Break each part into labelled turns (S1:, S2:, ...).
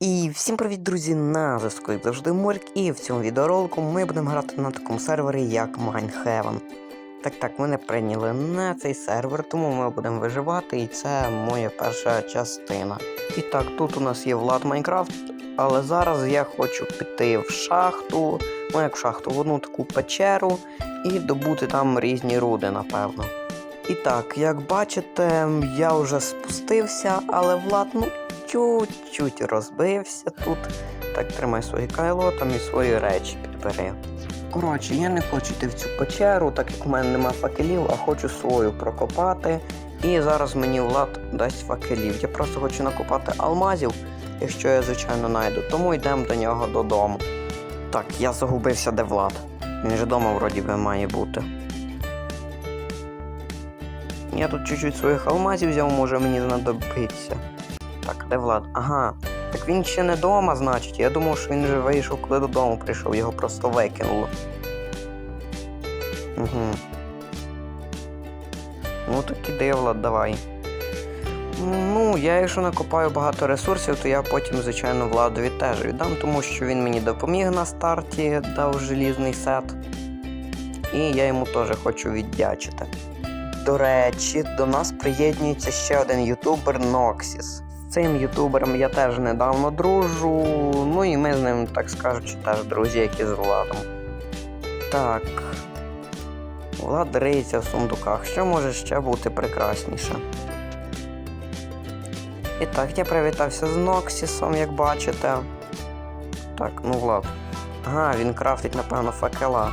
S1: І всім привіт, друзі! На зв'язку як завжди Морк, і в цьому відеоролику ми будемо грати на такому сервері, як Minehaven. Так так, мене прийняли на цей сервер, тому ми будемо виживати, і це моя перша частина. І так, тут у нас є Влад Майнкрафт, але зараз я хочу піти в шахту, ну як в шахту, в одну таку печеру і добути там різні руди, напевно. І так, як бачите, я вже спустився, але Влад, ну, чуть-чуть розбився тут. Так, тримай своє кайло там і свої речі підбери. Коротше, я не хочу йти в цю печеру, так як у мене нема факелів, а хочу свою прокопати. І зараз мені Влад дасть факелів. Я просто хочу накопати алмазів, якщо я, звичайно, знайду. Тому йдемо до нього додому. Так, я загубився, де Влад. Він же вдома вроді би має бути. Я тут чуть-чуть своїх алмазів взяв, може мені знадобиться. Так, де Влад? Ага. Так він ще не вдома, значить. Я думав, що він вже вийшов, коли додому прийшов, його просто викинуло. Угу. Ну так іди, Влад, давай. Ну, я якщо накопаю багато ресурсів, то я потім, звичайно, Владові теж віддам, тому що він мені допоміг на старті, дав желізний сет. І я йому теж хочу віддячити. До речі, до нас приєднується ще один ютубер Noxis. Цим ютубером я теж недавно дружу, ну і ми з ним, так скажучи, теж друзі, як і з Владом. Так. Влад риється в сундуках, що може ще бути прекрасніше. І так, я привітався з Ноксісом, як бачите. Так, ну Влад. Ага, він крафтить, напевно, факела.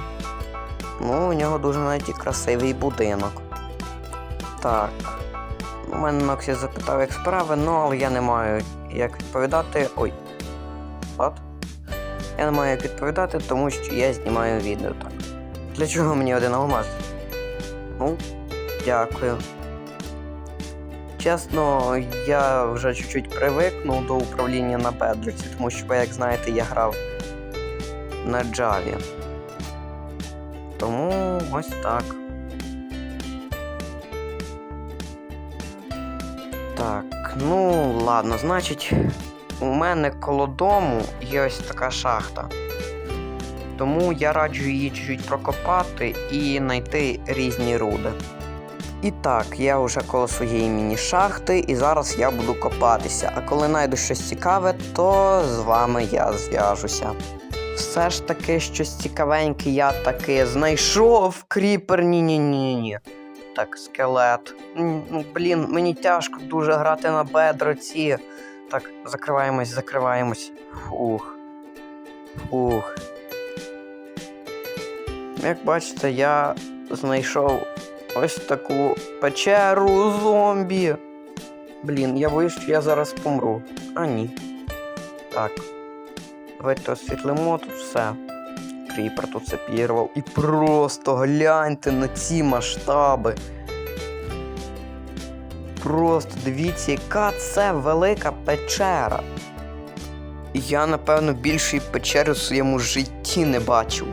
S1: Ну, у нього дуже навіть і красивий будинок. Так. У мене Ноксі запитав, як справи, ну але я не маю як відповідати. Ой. От. Я не маю як відповідати, тому що я знімаю відео так. Для чого мені один алмаз? Ну, дякую. Чесно, я вже чуть-чуть привикнув до управління на бедриці, тому що, як знаєте, я грав на Java. Тому ось так. Так, ну ладно, значить, у мене коло дому є ось така шахта. Тому я раджу її чуть-чуть прокопати і знайти різні руди. І так, я вже коло своєї міні-шахти, і зараз я буду копатися. А коли знайду щось цікаве, то з вами я зв'яжуся. Все ж таки щось цікавеньке я таки знайшов. Кріпер, ні-ні-ні-ні. Так, скелет. Ну, блін, мені тяжко дуже грати на бедроці. Так, закриваємось, закриваємось. Фух. Фух. Як бачите, я знайшов ось таку печеру зомбі. Блін, я боюсь, що я зараз помру. А ні. Так. Давайте освітлимо тут все. Це підірвав. І просто гляньте на ці масштаби. Просто дивіться, яка це велика печера. Я, напевно, більшої печери в своєму житті не бачив.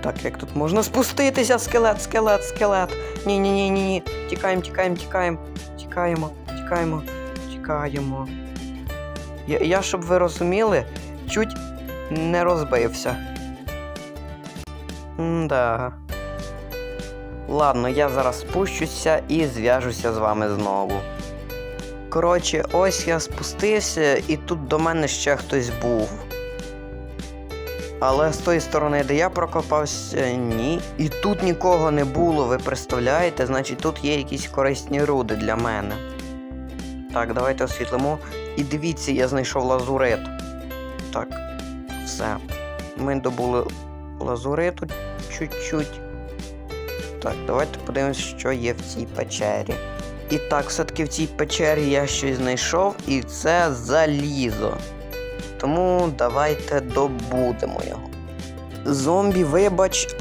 S1: Так, як тут можна спуститися? Скелет, скелет, скелет. Ні, ні, ні, ні, ні. Тікаємо, тікаємо, тікаємо. Тікаємо, тікаємо, тікаємо. Я, я, щоб ви розуміли, чуть не розбився. Да. Ладно, я зараз спущуся і зв'яжуся з вами знову. Коротше, ось я спустився, і тут до мене ще хтось був. Але з тої сторони, де я прокопався, ні. І тут нікого не було, ви представляєте? Значить, тут є якісь корисні руди для мене. Так, давайте освітлимо. І дивіться, я знайшов лазурит. Так, все. Ми добули лазуриту чуть-чуть. Так, давайте подивимось, що є в цій печері. І так, все-таки в цій печері я щось знайшов, і це залізо. Тому давайте добудемо його. Зомбі, вибач.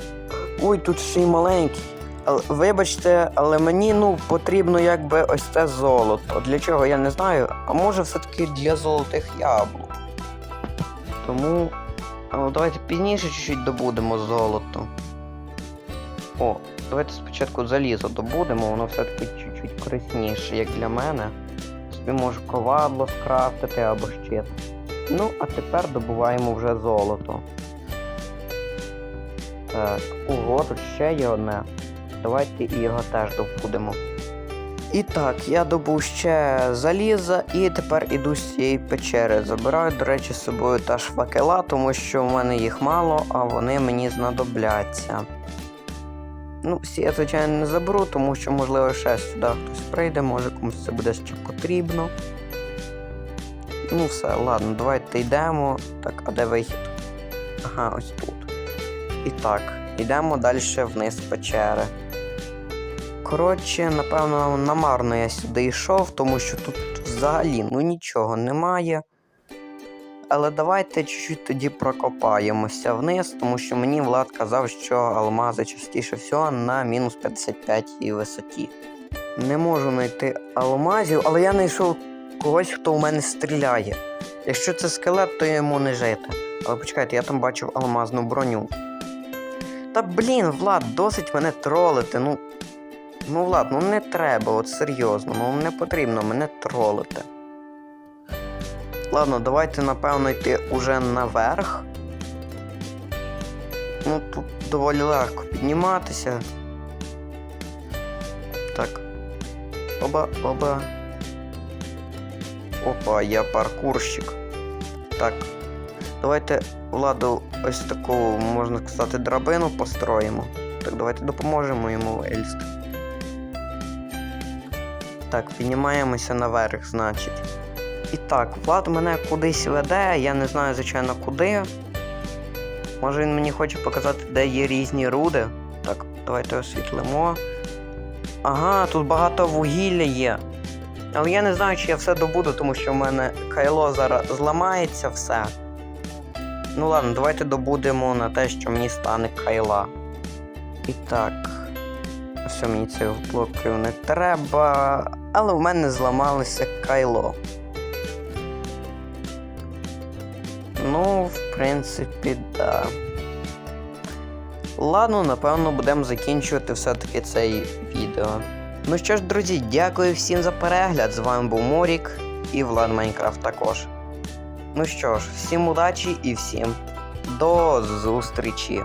S1: Ой, тут ще й маленький. Але, вибачте, але мені ну, потрібно якби ось це золото. Для чого я не знаю. А може все-таки для золотих яблук. Тому ну, давайте пізніше чуть-чуть добудемо золото. О, давайте спочатку залізо добудемо, воно все-таки чуть-чуть корисніше, як для мене. Собі можу ковадло скрафтити або щит. Ну, а тепер добуваємо вже золото. Так, ого, тут ще є одне. Давайте і його теж добудемо. І так, я добув ще заліза і тепер іду з цієї печери. Забираю, до речі, з собою теж факела, тому що в мене їх мало, а вони мені знадобляться. Ну, всі я, звичайно, не заберу, тому що, можливо, ще сюди хтось прийде, може комусь це буде ще потрібно. Ну, все, ладно, давайте йдемо. Так, а де вихід? Ага, ось тут. І так, йдемо далі вниз печери. Коротше, напевно, намарно я сюди йшов, тому що тут взагалі ну нічого немає. Але давайте чуть-чуть тоді прокопаємося вниз, тому що мені Влад казав, що алмази частіше всього на мінус 55 висоті. Не можу знайти алмазів, але я знайшов когось, хто у мене стріляє. Якщо це скелет, то йому не жити. Але почекайте, я там бачив алмазну броню. Та блін, Влад, досить мене тролити. Ну, ну Влад, ну не треба, от серйозно, ну не потрібно мене тролити. Ладно, давайте, напевно, йти уже наверх. Ну, тут доволі легко підніматися. Так. Оба, оба. Опа, я паркурщик. Так. Давайте владу ось таку, можна сказати, драбину построїмо. Так, давайте допоможемо йому вилізти. Так, піднімаємося наверх, значить. І так, Влад мене кудись веде, я не знаю, звичайно, куди. Може він мені хоче показати, де є різні руди. Так, давайте освітлимо. Ага, тут багато вугілля є. Але я не знаю, чи я все добуду, тому що в мене кайло зараз зламається все. Ну ладно, давайте добудемо на те, що мені стане кайла. І так. Все, мені цих блоків не треба. Але в мене зламалося кайло. Ну, в принципі, да. Ладно, напевно, будемо закінчувати все-таки цей відео. Ну що ж, друзі, дякую всім за перегляд. З вами був Морік і Влад Майнкрафт також. Ну що ж, всім удачі і всім до зустрічі!